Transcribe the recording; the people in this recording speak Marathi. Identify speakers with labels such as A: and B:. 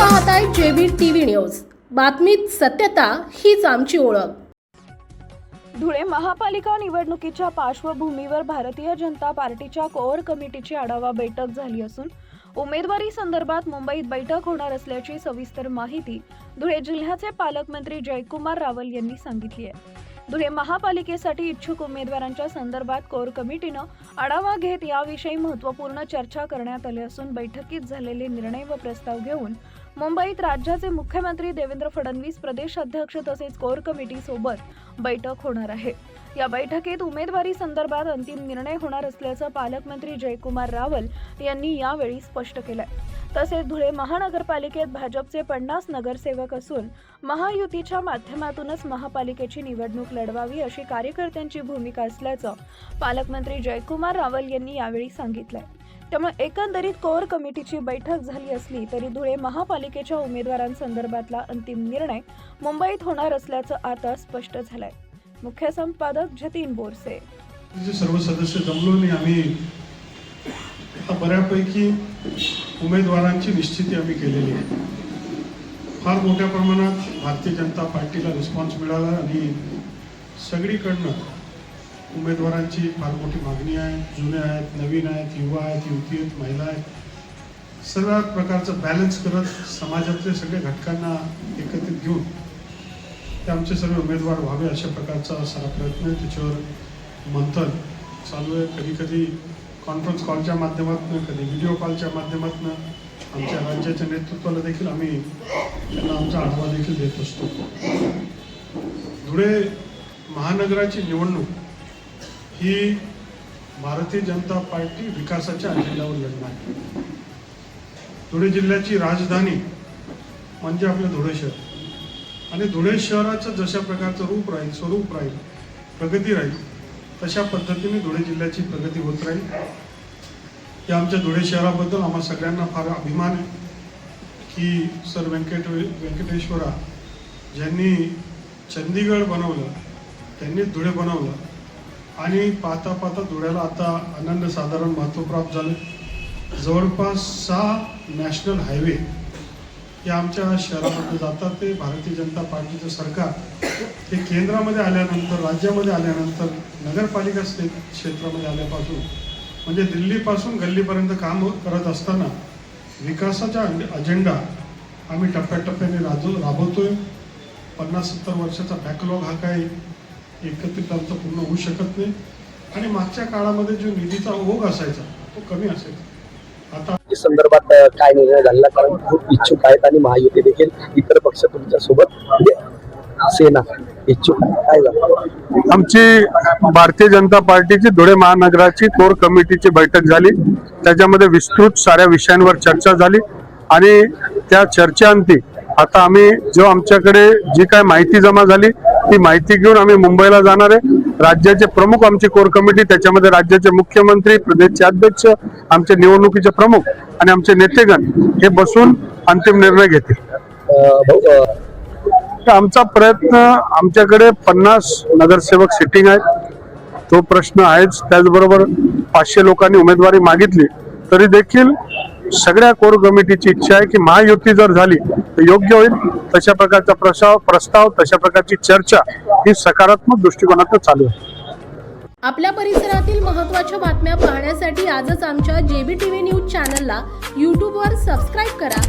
A: पाहताय जेबी टीव्ही न्यूज. बातमीत सत्यता हीच आमची ओळख.
B: धुळे महापालिका निवडणुकीच्या पार्श्वभूमीवर भारतीय जनता पार्टीच्या कोअर कमिटीची आढावा बैठक झाली असून उमेदवारी संदर्भात मुंबईत बैठक होणार असल्याची सविस्तर माहिती धुळे जिल्ह्याचे पालकमंत्री जयकुमार रावल यांनी सांगितली आहे. धुळे महापालिकेसाठी इच्छुक उमेदवारांच्या संदर्भात कोर कमिटीनं आढावा घेत याविषयी महत्त्वपूर्ण चर्चा करण्यात आली असून बैठकीत झालेले निर्णय व प्रस्ताव घेऊन मुंबईत राज्याचे मुख्यमंत्री देवेंद्र फडणवीस प्रदेश अध्यक्ष तसेच कोर कमिटीसोबत बैठक होणार आहे. या बैठकीत उमेदवारी संदर्भात अंतिम निर्णय होणार असल्याचं पालकमंत्री जयकुमार रावल यांनी यावेळी स्पष्ट केलंय. तसेच धुळे महानगरपालिकेत भाजपचे पन्नास नगरसेवक असून महायुतीच्या माध्यमातूनच महापालिकेची निवडणूक लढवावी अशी कार्यकर्त्यांची भूमिका असल्याचं पालकमंत्री जयकुमार रावल यांनी यावेळी सांगितलंय. त्यामुळे एकंदरीत कोर कमिटीची बैठक झाली असली तरी धुळे महापालिकेच्या उमेदवारांसंदर्भातला अंतिम निर्णय मुंबईत होणार असल्याचं आता स्पष्ट झालंय. मुख्य संपादक जतीन बोरसे.
C: सर्व सदस्य जमलो आणि आम्ही आता बऱ्यापैकी उमेदवारांची निश्चिती आम्ही केलेली आहे. फार मोठ्या प्रमाणात भारतीय जनता पार्टीला रिस्पॉन्स मिळाला आणि सगळीकडनं उमेदवारांची फार मोठी मागणी आहे. जुने आहेत नवीन आहेत युवा आहेत युवती आहेत महिला आहेत. सर्व प्रकारचं बॅलन्स करत समाजातले सगळे घटकांना एकत्रित घेऊन ते आमचे सर्व उमेदवार व्हावे अशा प्रकारचा सारा प्रयत्न आहे. त्याच्यावर मंथन चालू आहे. कधी कधी कॉन्फरन्स कॉलच्या माध्यमातून कधी व्हिडिओ कॉलच्या माध्यमातून आमच्या राज्याच्या नेतृत्वाला देखील आम्ही त्यांना आमचा आढावा देखील देत असतो. धुळे महानगराची निवडणूक ही भारतीय जनता पार्टी विकासाच्या अजेंड्यावर लढणार आहे. धुळे जिल्ह्याची राजधानी म्हणजे आपलं धुळे शहर. आणि धुळे शहराचं जशा प्रकारचं रूप राहील स्वरूप राहील प्रगती राहील तशा पद्धतीने धुळे जिल्ह्याची प्रगती होत राहील. या आमच्या धुळे शहराबद्दल आम्हा सगळ्यांना फार अभिमान आहे की सर व्यंकट व्यंकटेश्वरा ज्यांनी चंदीगड बनवलं त्यांनी धुळे बनवलं आणि पाहता पाहता धुळ्याला आता अनन्यसाधारण महत्त्व प्राप्त झालं. जवळपास सहा नॅशनल हायवे हे आमच्या शहरामध्ये जातात ते भारतीय जनता पार्टीचं सरकार. हे केंद्रामध्ये आल्यानंतर राज्यामध्ये आल्यानंतर नगरपालिका स्थे क्षेत्रामध्ये आल्यापासून म्हणजे दिल्लीपासून गल्लीपर्यंत काम करत असताना विकासाचा अजेंडा आम्ही टप्प्याटप्प्याने राजू आहे पन्नास सत्तर वर्षाचा बॅकलॉग हा काही एकत्रित आमचा पूर्ण होऊ शकत नाही. आणि मागच्या काळामध्ये जो निधीचा ओघ असायचा तो कमी असायचा.
D: संदर्भात काय निर्णय झाला कारण खूप इच्छुक आहेत आणि महायुती देखील इतर पक्ष तुमच्यासोबत म्हणजे सेना इच्छुक काय झालं?
E: आमची भारतीय जनता पार्टीची धुळे महानगराची कोर कमिटीची बैठक झाली. त्याच्यामध्ये विस्तृत साऱ्या विषयांवर चर्चा झाली. आणि त्या चर्चेअंती आता आम्ही जो आमच्याकडे जी काय माहिती जमा झाली ती माहिती घेऊन आम्ही मुंबईला जाणार आहे. राज्याचे प्रमुख आमची कोर कमिटी त्याच्यामध्ये राज्याचे मुख्यमंत्री प्रदेशचे अध्यक्ष आमचे निवडणुकीचे प्रमुख आणि आमचे नेतेगण हे बसून अंतिम निर्णय घेतील. आमचा प्रयत्न आमच्याकडे पन्नास नगरसेवक सिटिंग आहेत. तो प्रश्न आहेच. त्याचबरोबर पाचशे लोकांनी उमेदवारी मागितली. तरी देखील सगळ्या कोर कमिटीची इच्छा आहे की महायुती जर झाली तर योग्य होईल. तशा प्रकारचा प्रस्ताव प्रस्ताव तशा प्रकारची चर्चा ही सकारात्मक दृष्टिकोनातून चालू आहे.
A: आपल्या परिसरातील महत्त्वाच्या बातम्या पाहण्यासाठी आजच आमच्या जेबी टीव्ही न्यूज चॅनलला यूट्यूबवर सबस्क्राईब करा.